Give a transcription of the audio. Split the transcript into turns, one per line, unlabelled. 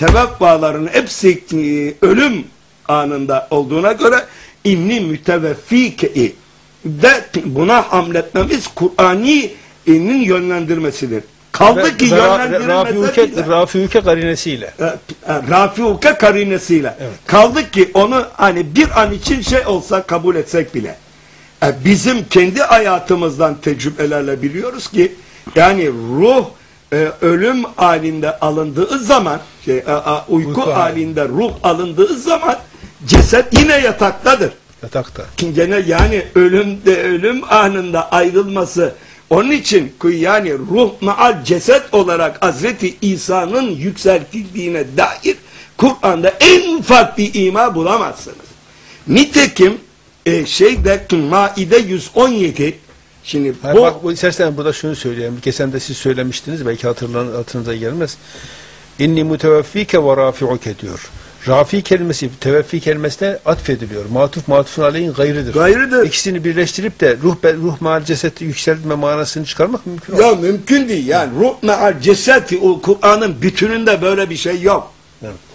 teveffaların hepsi e, ölüm anında olduğuna göre inni müteveffike de buna hamletmemiz Kur'an'ın yönlendirmesidir. Kaldı ki yönlendirilmese
Rafiuke, karinesiyle.
e, e, Rafiuke karinesiyle.
Evet.
Kaldı ki onu hani bir an için şey olsa kabul etsek bile. E, bizim kendi hayatımızdan tecrübelerle biliyoruz ki yani ruh e, ölüm halinde alındığı zaman şey, e, e, uyku,
Uyku hali.
halinde ruh alındığı zaman ceset yine yataktadır.
Yatakta.
Gene yani ölümde ölüm anında ayrılması onun için yani ruh maal ceset olarak Hazreti İsa'nın yükseltildiğine dair Kur'an'da en ufak bir ima bulamazsınız. Nitekim e, şeyde Maide 117 şimdi bu
bak bu istersen burada şunu söyleyeyim. Geçen de siz söylemiştiniz belki hatırlan, hatırınıza gelmez. İnni muteveffike ve rafi'uke diyor. Rafi kelimesi teveffi kelimesine atfediliyor. Matuf matufun aleyhin gayrıdır.
Gayrıdır.
İkisini birleştirip de ruh ruh mal cesedi yükseltme manasını çıkarmak mümkün olmaz.
ya mümkün değil yani ruh maal cesedi o Kur'an'ın bütününde böyle bir şey yok.
Evet.